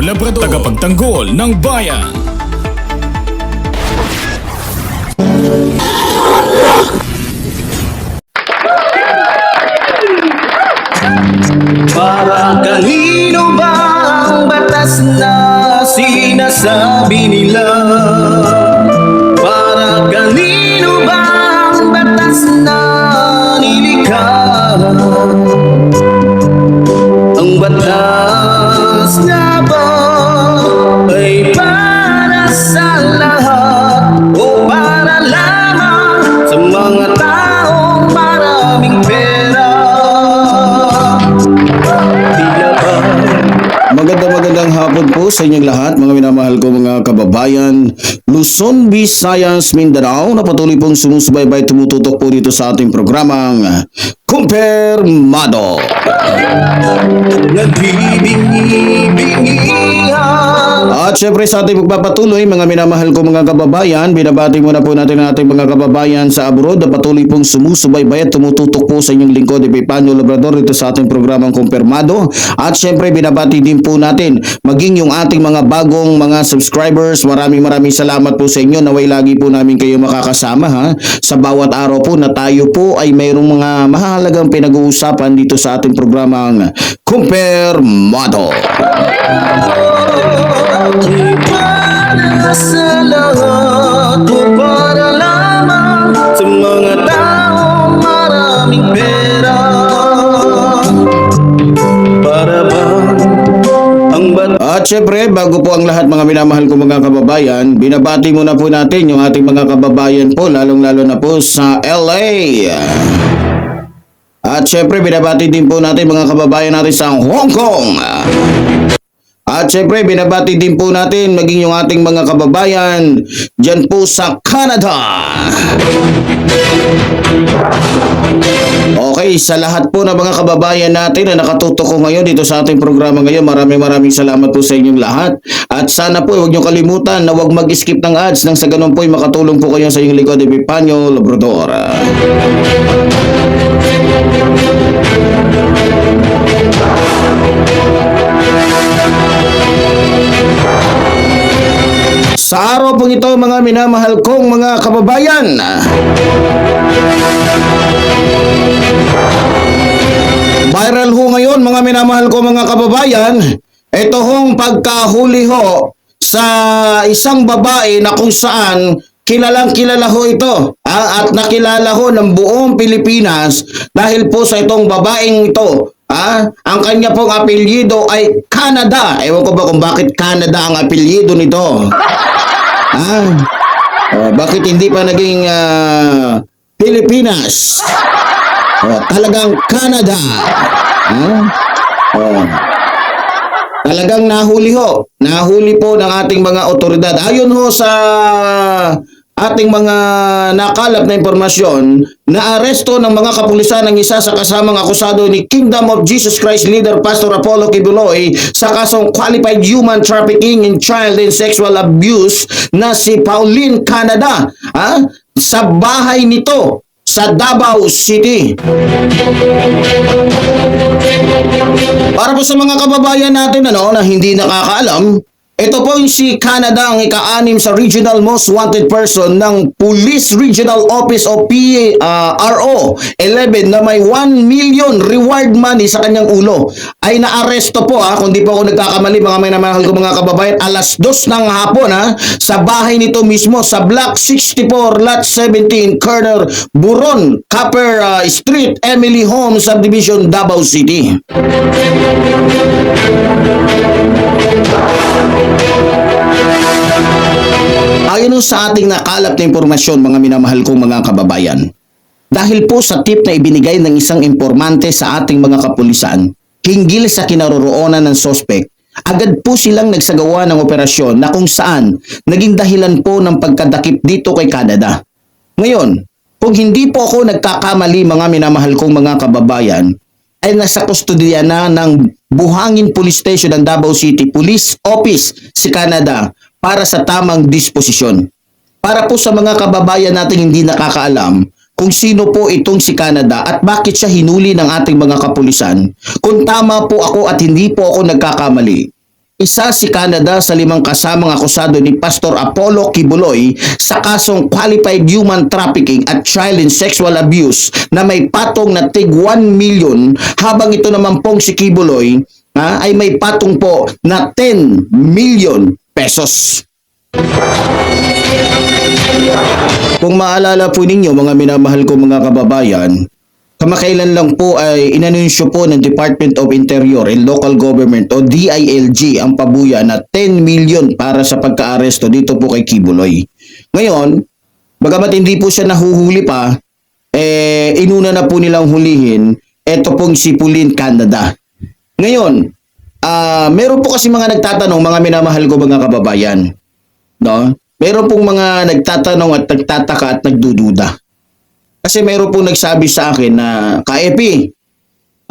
Labrador Tagapagtanggol ng bayan Para kanino ba ang batas na sinasabi nila? Para kanino ba ang batas na nilikha? Sa inyong lahat, mga minamahal ko mga kababayan. Luzon, Visayas, Mindanao na patuloy pong sumusubaybay tumututok po dito sa ating programang Kumpirmado. Nagbibingi-bingihan At syempre sa ating pagpapatuloy, mga minamahal ko mga kababayan, binabati muna po natin ang ating mga kababayan sa abroad na patuloy pong sumusubaybay at tumututok po sa inyong lingkod, Epipanyo Labrador, dito sa ating programang Kumpirmado. At syempre, binabati din po natin maging yung ating mga bagong mga subscribers. Maraming maraming salamat po sa inyo. Naway lagi po namin kayo makakasama ha. Sa bawat araw po na tayo po ay mayroong mga mahalagang pinag-uusapan dito sa ating programang Kumpirmado. Para sa lahat o maraming pera Para ang bat At syempre, bago po ang lahat mga minamahal ko mga kababayan, binabati muna po natin yung ating mga kababayan po, lalong-lalo na po sa LA. At syempre, binabati din po natin mga kababayan natin sa Hong Kong. At syempre, binabati din po natin maging yung ating mga kababayan dyan po sa Canada. Okay, sa lahat po ng mga kababayan natin na nakatutok ngayon dito sa ating programa ngayon, maraming maraming salamat po sa inyong lahat. At sana po huwag niyo kalimutan na huwag mag-skip ng ads nang sa ganun po ay makatulong po kayo sa inyong likod, Epipanyo Labrador. Sa araw pong ito mga minamahal kong mga kababayan, Viral ho ngayon mga minamahal ko mga kababayan, ito hong pagkahuli ho sa isang babae na kung saan kilalang kilala ho ito ah, at nakilala ho ng buong Pilipinas dahil po sa itong babaeng ito. Ah, ang kanya pong apelyido ay Canada. Ewan ko ba kung bakit Canada ang apelyido nito. Ah, oh, bakit hindi pa naging ah, Pilipinas? Oh, talagang Canada. Ah? Oh. Talagang nahuli ho. Nahuli po ng ating mga otoridad. Ayon ho sa ating mga nakalap na impormasyon, naaresto ng mga kapulisan ang isa sa kasamang akusado ni Kingdom of Jesus Christ leader Pastor Apollo Kibuloy sa kasong qualified human trafficking and child and sexual abuse na si Pauline Canada ah, sa bahay nito sa Davao City. Para po sa mga kababayan natin ano, na hindi nakakaalam, Ito po yung si Canada ang ika-anim sa Regional Most Wanted Person ng Police Regional Office o PRO 11 na may 1 million reward money sa kanyang ulo. Ay naaresto po ha kung di po ako nagkakamali mga may namahal ko mga kababayan alas 2 ng hapon ha sa bahay nito mismo sa Block 64 Lot 17 Corner Buron Copper uh, Street Emily Home Subdivision Davao City. Sa ating nakalap na impormasyon mga minamahal kong mga kababayan, dahil po sa tip na ibinigay ng isang impormante sa ating mga kapulisan, hinggil sa kinaroroonan ng sospek, agad po silang nagsagawa ng operasyon na kung saan naging dahilan po ng pagkadakip dito kay Canada. Ngayon, kung hindi po ako nagkakamali mga minamahal kong mga kababayan, ay nasa kustodiya na ng Buhangin Police Station ng Davao City Police Office si Canada para sa tamang disposisyon. Para po sa mga kababayan nating hindi nakakaalam kung sino po itong si Canada at bakit siya hinuli ng ating mga kapulisan, kung tama po ako at hindi po ako nagkakamali, isa si Canada sa limang kasamang akusado ni Pastor Apollo Kibuloy sa kasong qualified human trafficking at child and sexual abuse na may patong na tig 1 million habang ito naman pong si Kibuloy ha, ay may patong po na 10 million pesos. Kung maalala po ninyo mga minamahal ko mga kababayan, kamakailan lang po ay inanunsyo po ng Department of Interior and Local Government o DILG ang pabuya na 10 million para sa pagkaaresto dito po kay Kibuloy. Ngayon, bagamat hindi po siya nahuhuli pa, eh inuna na po nilang hulihin eto pong si Pulin Canada. Ngayon, ah meron po kasi mga nagtatanong mga minamahal ko mga kababayan, no? Meron pong mga nagtatanong at nagtataka at nagdududa. Kasi meron pong nagsabi sa akin na, Ka-Epi,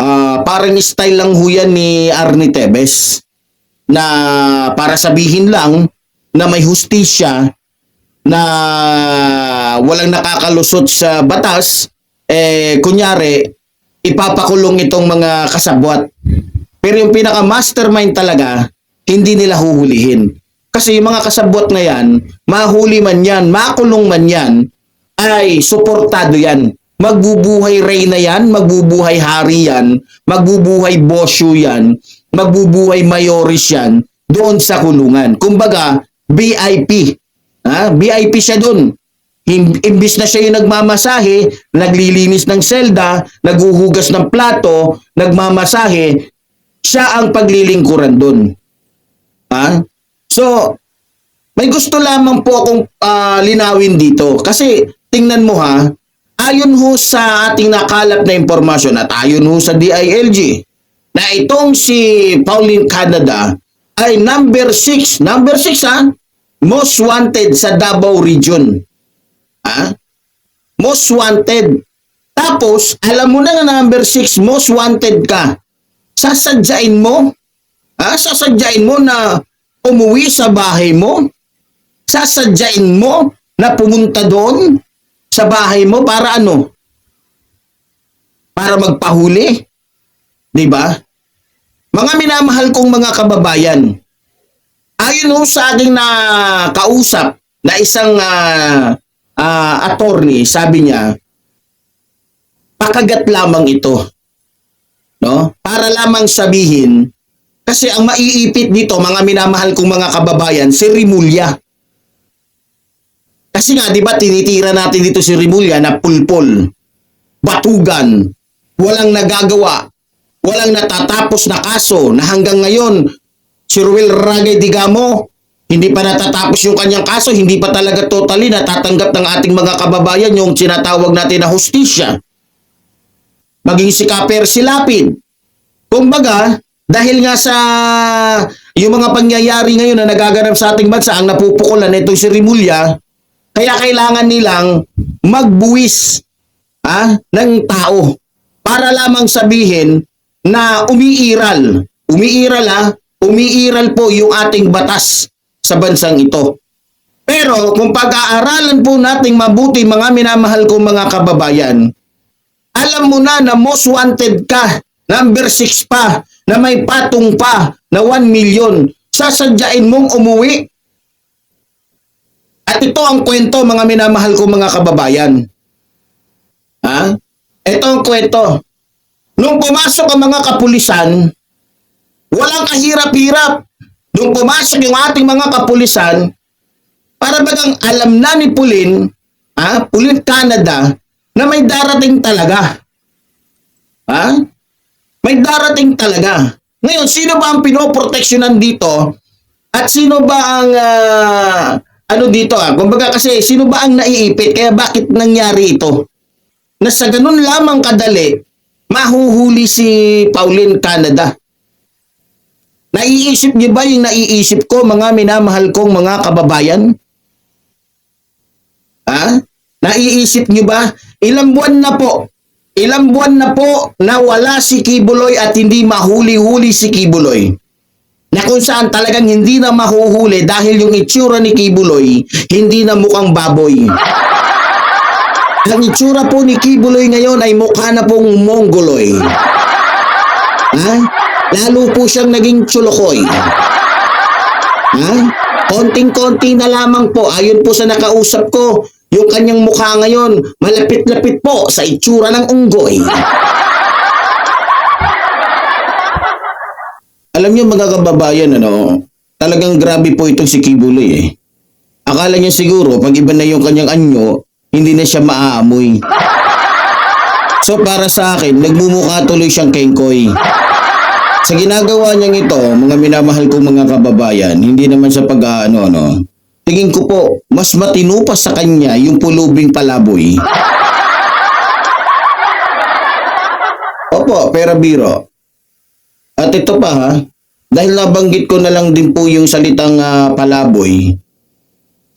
ah, parang style lang ho ni Arnie Tebes na para sabihin lang na may hustisya na walang nakakalusot sa batas, eh, kunyari, ipapakulong itong mga kasabwat. Pero yung pinaka-mastermind talaga, hindi nila huhulihin. Kasi yung mga kasabwat na yan, mahuli man yan, makulong man yan, ay suportado yan. Magbubuhay reyna yan, magbubuhay hari yan, magbubuhay bosyo yan, magbubuhay mayoris yan doon sa kulungan. Kumbaga, VIP. Ha? VIP siya doon. Im- Imbis na siya yung nagmamasahe, naglilinis ng selda, naghuhugas ng plato, nagmamasahe, siya ang paglilingkuran doon. Ha? So, may gusto lamang po akong ah, linawin dito. Kasi, tingnan mo ha, ayon ho sa ating nakalap na impormasyon at ayon ho sa DILG, na itong si Pauline Canada ay number 6, number 6 ha, most wanted sa Davao region. Ha? Most wanted. Tapos, alam mo na na number 6, most wanted ka. Sasadyain mo, ha? Sasadyain mo na umuwi sa bahay mo? Sasadyain mo na pumunta doon sa bahay mo para ano? Para magpahuli? 'Di ba? Mga minamahal kong mga kababayan, ayon ho sa aking na kausap na isang ah, ah, attorney, sabi niya, pakagat lamang ito. No? Para lamang sabihin, kasi ang maiipit dito, mga minamahal kong mga kababayan, si Rimulya. Kasi nga, di ba, tinitira natin dito si Rimulya na pulpol, batugan, walang nagagawa, walang natatapos na kaso na hanggang ngayon, si Ruel Ragay Digamo, hindi pa natatapos yung kanyang kaso, hindi pa talaga totally natatanggap ng ating mga kababayan yung sinatawag natin na hustisya. Maging si Kaper Silapid. Kumbaga, dahil nga sa yung mga pangyayari ngayon na nagaganap sa ating bansa, ang napupukulan nito si Rimulya, kaya kailangan nilang magbuwis ha, ng tao para lamang sabihin na umiiral. Umiiral ha, umiiral po yung ating batas sa bansang ito. Pero kung pag-aaralan po nating mabuti mga minamahal kong mga kababayan, alam mo na na most wanted ka, number 6 pa, na may patong pa na 1 million. pagsasadyain mong umuwi. At ito ang kwento mga minamahal ko mga kababayan. Ha? Ito ang kwento. Nung pumasok ang mga kapulisan, walang kahirap-hirap. Nung pumasok yung ating mga kapulisan, para bagang alam na ni Pulin, ha, Pulin Canada, na may darating talaga. Ha? May darating talaga. Ngayon, sino ba ang pinoproteksyonan dito? At sino ba ang ah, ano dito ah? Kumbaga kasi sino ba ang naiipit? Kaya bakit nangyari ito? Na sa ganun lamang kadali, mahuhuli si Pauline Canada. Naiisip niyo ba yung naiisip ko mga minamahal kong mga kababayan? Ha? Naiisip niyo ba? Ilang buwan na po Ilang buwan na po na wala si Kibuloy at hindi mahuli-huli si Kibuloy. Na kung saan talagang hindi na mahuhuli dahil yung itsura ni Kibuloy hindi na mukhang baboy. Ang itsura po ni Kibuloy ngayon ay mukha na pong mongoloy. Ha? Lalo po siyang naging tsulokoy. Ha? Konting-konti na lamang po, ayon po sa nakausap ko, yung kanyang mukha ngayon, malapit-lapit po sa itsura ng unggoy. Alam niyo mga kababayan, ano, talagang grabe po itong si Kibuloy eh. Akala niya siguro, pag iba na yung kanyang anyo, hindi na siya maaamoy. So para sa akin, nagmumukha tuloy siyang kengkoy. Sa ginagawa niyang ito, mga minamahal kong mga kababayan, hindi naman sa pag ano, ano, tingin ko po, mas matino sa kanya yung pulubing palaboy. Opo, pera biro. At ito pa ha, dahil nabanggit ko na lang din po yung salitang ah, palaboy,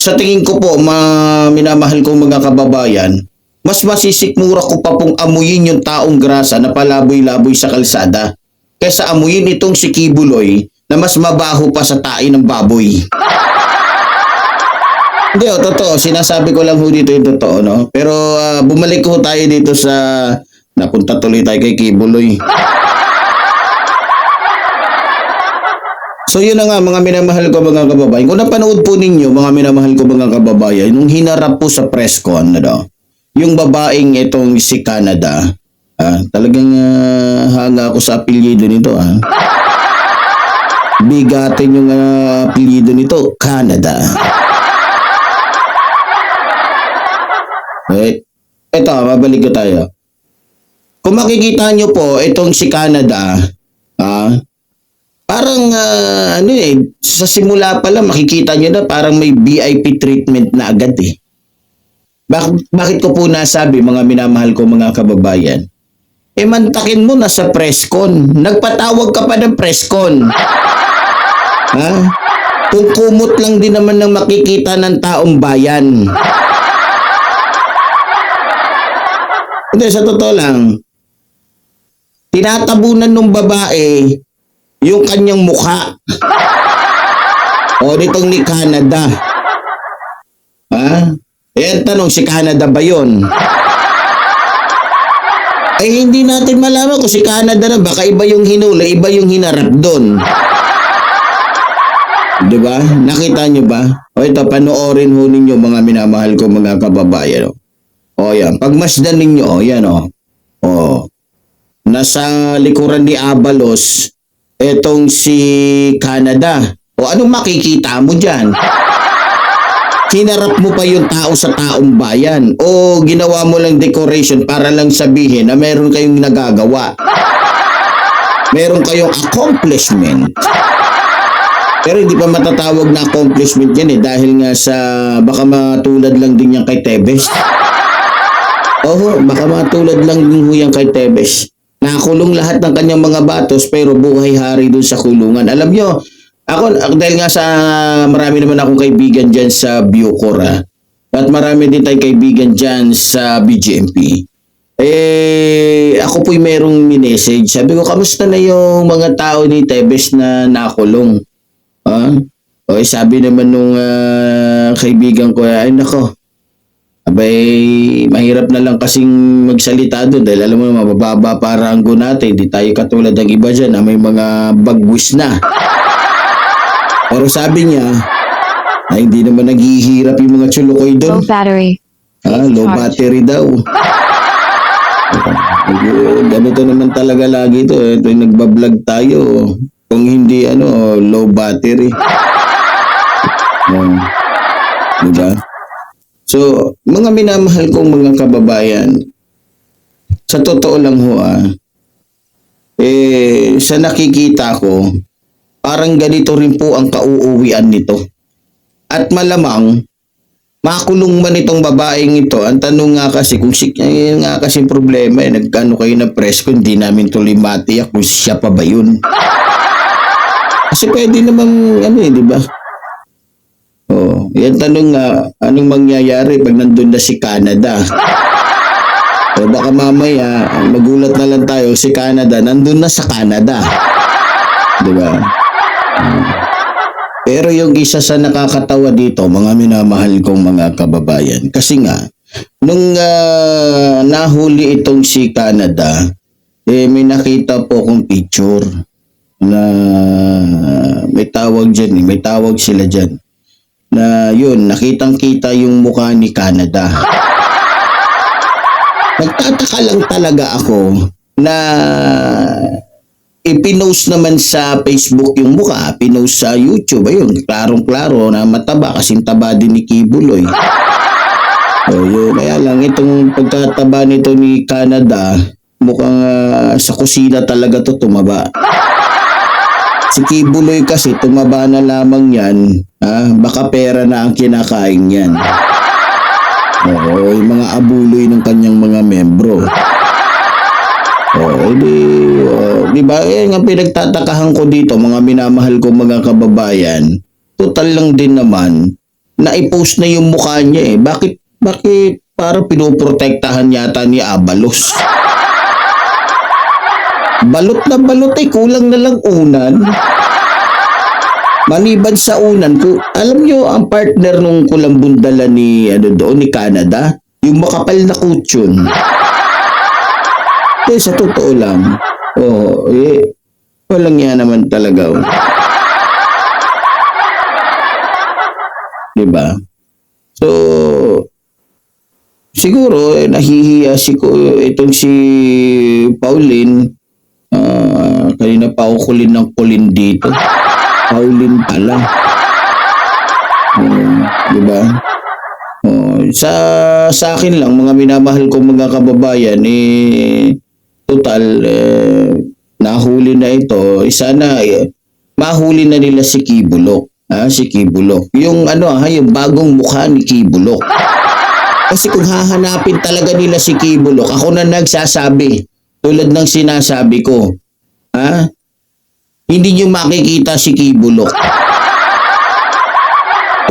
sa tingin ko po, ma minamahal kong mga kababayan, mas masisikmura ko pa pong amuyin yung taong grasa na palaboy-laboy sa kalsada kaysa amuyin itong si Kibuloy na mas mabaho pa sa tae ng baboy. Hindi, oh, totoo. Sinasabi ko lang ho dito yung totoo, no? Pero ah, bumalik ho tayo dito sa... Napunta tuloy tayo kay Kibuloy. So yun na nga mga minamahal ko mga kababayan. Kung napanood po ninyo mga minamahal ko mga kababayan, nung hinarap po sa press con, ano, yung babaeng itong si Canada, ah, talagang ah, hanga ako sa apelyido nito. Ah. Bigatin yung ah, apelyido nito, Canada. Ito, mabalik ko tayo. Kung makikita nyo po, itong si Canada, ah, parang ah, ano eh, sa simula pa lang makikita nyo na parang may VIP treatment na agad eh. Bakit, bakit ko po nasabi mga minamahal ko mga kababayan? Eh mantakin mo na sa presscon. Nagpatawag ka pa ng presscon. ha? Kung kumot lang din naman ng makikita ng taong bayan. Hindi, sa totoo lang, tinatabunan ng babae yung kanyang mukha. O nitong ni Canada. Ha? Eh, tanong, si Canada ba yun? Eh, hindi natin malaman kung si Canada na. Baka iba yung hinuli, iba yung hinarap doon. Di ba? Nakita nyo ba? O ito, panoorin ho ninyo mga minamahal ko mga kababayan. O, o yan. Pagmasdan ninyo, o yan o. O. Nasa likuran ni Abalos, etong si Canada. O anong makikita mo dyan? Hinarap mo pa yung tao sa taong bayan o ginawa mo lang decoration para lang sabihin na meron kayong nagagawa. Meron kayong accomplishment. Pero hindi pa matatawag na accomplishment yan eh dahil nga sa baka matulad lang din yan kay Tebes. Oo, baka matulad lang din ho yan kay Tebes. Nakulong lahat ng kanyang mga batos pero buhay hari dun sa kulungan. Alam nyo, ako, dahil nga sa marami naman akong kaibigan dyan sa Bucor ah. At marami din tayong kaibigan dyan sa BGMP. Eh, ako po'y merong minessage. Sabi ko, kamusta na yung mga tao ni Tebes na nakulong? Ah? O, sabi naman nung ah, kaibigan ko, ay nako, abay, mahirap na lang kasing magsalita doon dahil alam mo naman, mababa para ang natin. Di tayo katulad ng iba dyan na may mga bagwis na. Pero sabi niya, ay hindi naman naghihirap yung mga Low doon. battery. Ah, low battery daw. Ganito naman talaga lagi to. Eh. Tuwing nagbablog tayo, kung hindi ano, low battery. Um, diba? So, mga minamahal kong mga kababayan, sa totoo lang ho ah, eh, sa nakikita ko, parang ganito rin po ang kauuwian nito. At malamang, makulong man itong babaeng ito. Ang tanong nga kasi, kung si, eh, nga kasi problema, eh, nagkano kayo na press ko, hindi namin tuloy matiyak kung siya pa ba yun. Kasi pwede namang, ano eh, di ba? Yan tanong nga, anong mangyayari pag nandun na si Canada? O baka mamaya, magulat na lang tayo, si Canada, nandun na sa Canada. Di ba? Pero yung isa sa nakakatawa dito, mga minamahal kong mga kababayan, kasi nga, nung ah, nahuli itong si Canada, eh may nakita po akong picture na may tawag dyan, eh, may tawag sila dyan. Na yun, nakitang kita yung mukha ni Canada. Nagtataka lang talaga ako na ipinost naman sa Facebook yung mukha, pinost sa YouTube, ayun, klarong-klaro na mataba, kasing taba din ni Kibuloy. So, yun, kaya lang, itong pagkataba nito ni Canada, mukhang ah, sa kusina talaga to tumaba. Si Kibuloy kasi, tumaba na lamang yan, ah, baka pera na ang kinakain yan. Oo, yung mga abuloy ng kanyang mga membro. Oh, di, oh, di ba? Eh, nga pinagtatakahan ko dito, mga minamahal ko mga kababayan, total lang din naman, na i-post na yung mukha niya eh. Bakit, bakit para pinoprotektahan yata ni Abalos? Balot na balot eh, kulang na lang unan. Maliban sa unan, ko, alam nyo ang partner nung kulambundala ni, ano doon, ni Canada? Yung makapal na kutsyon. Eh, sa totoo lang. Oo, eh, walang yan naman talaga. Oh. Diba? So, siguro, eh, nahihiya si itong si Pauline. Ah, kanina pa ako kulin ng kulin dito. Pauline pala. Oh, diba? Oh, sa sa akin lang mga minamahal kong mga kababayan eh total eh, nahuli na ito eh, sana eh, mahuli na nila si Kibulok ah si Kibulok yung ano ha yung bagong mukha ni Kibulok kasi kung hahanapin talaga nila si Kibulok ako na nagsasabi tulad ng sinasabi ko ha hindi nyo makikita si Kibulok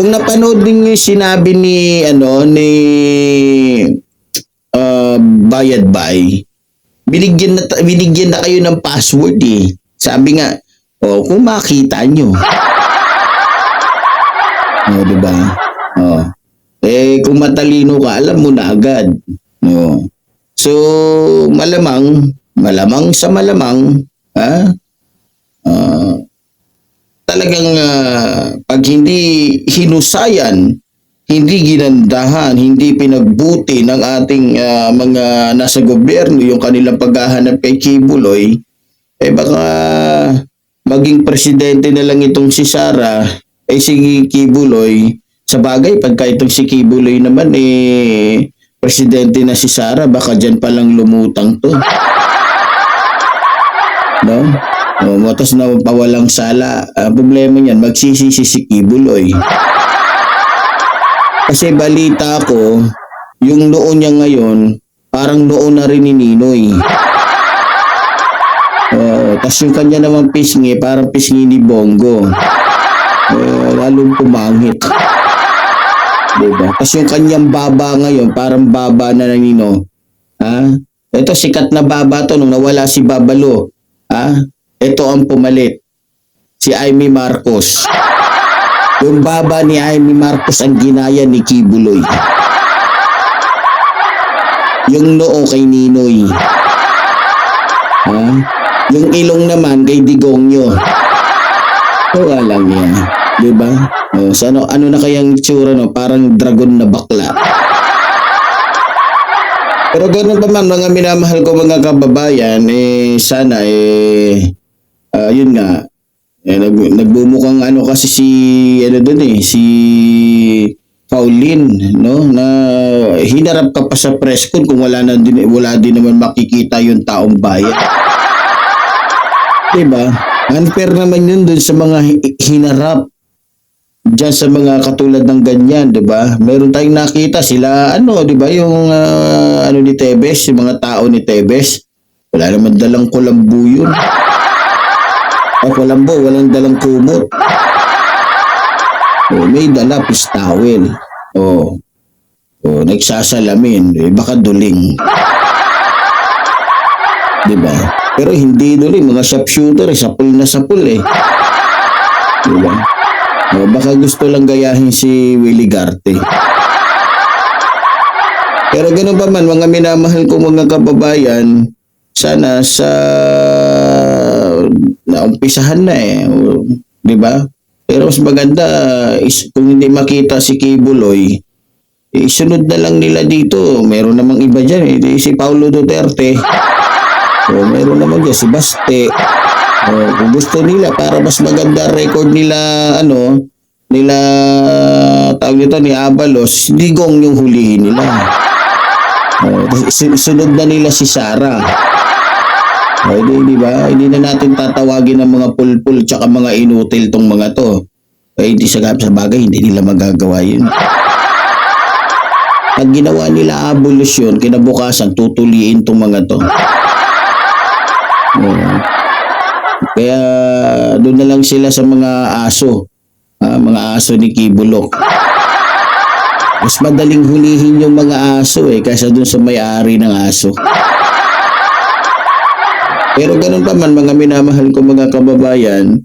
kung napanood yung sinabi ni ano ni uh, Bayad Bay, binigyan na binigyan na kayo ng password eh. Sabi nga, oh, kung makita nyo. oh, di ba? Oh. Eh, kung matalino ka, alam mo na agad. No. So, malamang, malamang sa malamang, ha? Ah, talagang ah, pag hindi hinusayan, hindi ginandahan, hindi pinagbuti ng ating ah, mga nasa gobyerno yung kanilang paghahanap kay Kibuloy, eh baka maging presidente na lang itong si Sara, eh si Kibuloy, sa bagay, pagka itong si Kibuloy naman, eh, presidente na si Sara, baka dyan palang lumutang to. No? O, matas na pawalang sala. Ang problema niyan, magsisisi si Kibuloy. Kasi balita ko, yung noon niya ngayon, parang noon na rin ni Ninoy. Oo, tas yung kanya naman pisngi, parang pisngi ni Bongo. Eh, lalong pumangit. Diba? Tas yung kanyang baba ngayon, parang baba na ng Nino. Ha? Ito, sikat na baba to nung nawala si Babalo. Ha? Ito ang pumalit. Si Amy Marcos. Yung baba ni Amy Marcos ang ginaya ni Kibuloy. Yung noo kay Ninoy. Ha? Yung ilong naman kay Digongyo. Wala lang yan. Di ba? Oh, so ano, ano na kayang itsura, no? Parang dragon na bakla. Pero ganun pa man, mga minamahal ko mga kababayan, eh, sana, eh, ah, yun nga, eh, nag, nagbumukhang ano kasi si, ano dun eh, si Pauline, no, na hinarap ka pa sa press con kung wala na din, wala din naman makikita yung taong bayan. Diba? Unfair naman yun dun sa mga hi- hinarap Diyan sa mga katulad ng ganyan, 'di ba? Meron tayong nakita sila ano, 'di ba, yung ah, ano ni Tebes, yung mga tao ni Tebes. Wala naman dalang kulambu yun. O kulambo, walang dalang kumot. O, may dala pistawel. O, o nagsasalamin, eh, baka duling. 'Di ba? Pero hindi duling, mga sharpshooter, eh, sapul na sapul eh. 'Di? O, baka gusto lang gayahin si Willie Garte. Pero ganun pa man, mga minamahal ko mga kababayan, sana sa naumpisahan na eh. O, di ba? Pero mas maganda, is, kung hindi makita si Kibuloy, isunod na lang nila dito. Meron namang iba dyan eh. Si Paulo Duterte. O, meron naman dyan si Baste. Oh, kung gusto nila para mas maganda record nila ano nila tawag nito ni Abalos, digong yung hulihin nila. Isu- sunod na nila si Sara. Oh, di, di ba? Hindi na natin tatawagin ng mga pulpul tsaka mga inutil tong mga to. Eh, hindi sa sa bagay, hindi nila magagawa yun. Pag ginawa nila abolusyon, kinabukasan, tutuliin tong mga to. Oh. Kaya doon na lang sila sa mga aso. Ah, mga aso ni Kibulok. Mas madaling hulihin yung mga aso eh kaysa doon sa may-ari ng aso. Pero ganun pa man mga minamahal ko mga kababayan,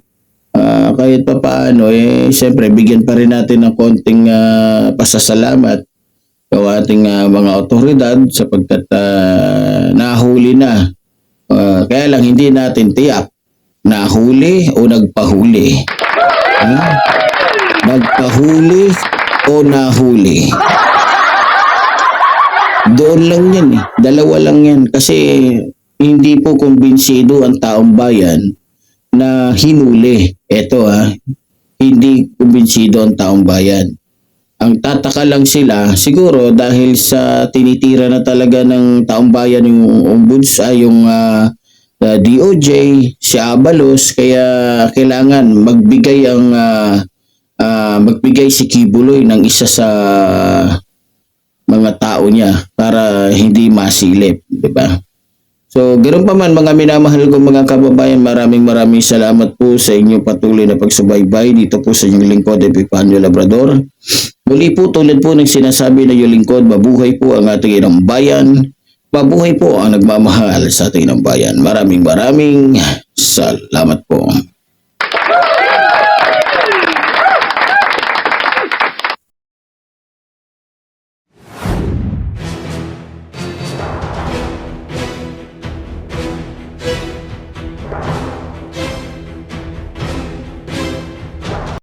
ah, kahit pa paano eh siyempre bigyan pa rin natin ng konting ah, pasasalamat sa ating ah, mga otoridad sapagkat ah, nahuli na. Ah, kaya lang hindi natin tiyak nahuli o nagpahuli. Ha? Nagpahuli o nahuli. Doon lang yan eh. Dalawa lang yan. Kasi hindi po kumbinsido ang taong bayan na hinuli. Ito ha, hindi kumbinsido ang taong bayan. Ang tataka lang sila, siguro dahil sa tinitira na talaga ng taong bayan yung ombuds, ay yung ah, uh, DOJ, si Abalos, kaya kailangan magbigay ang ah, ah, magbigay si Kibuloy ng isa sa mga tao niya para hindi masilip, di ba? So, ganoon pa man mga minamahal ko mga kababayan, maraming maraming salamat po sa inyong patuloy na pagsubaybay dito po sa inyong lingkod, Epifanio Labrador. Muli po tulad po ng sinasabi ng iyong lingkod, mabuhay po ang ating inang bayan, mabuhay po ang nagmamahal sa ating inang bayan. Maraming maraming salamat po.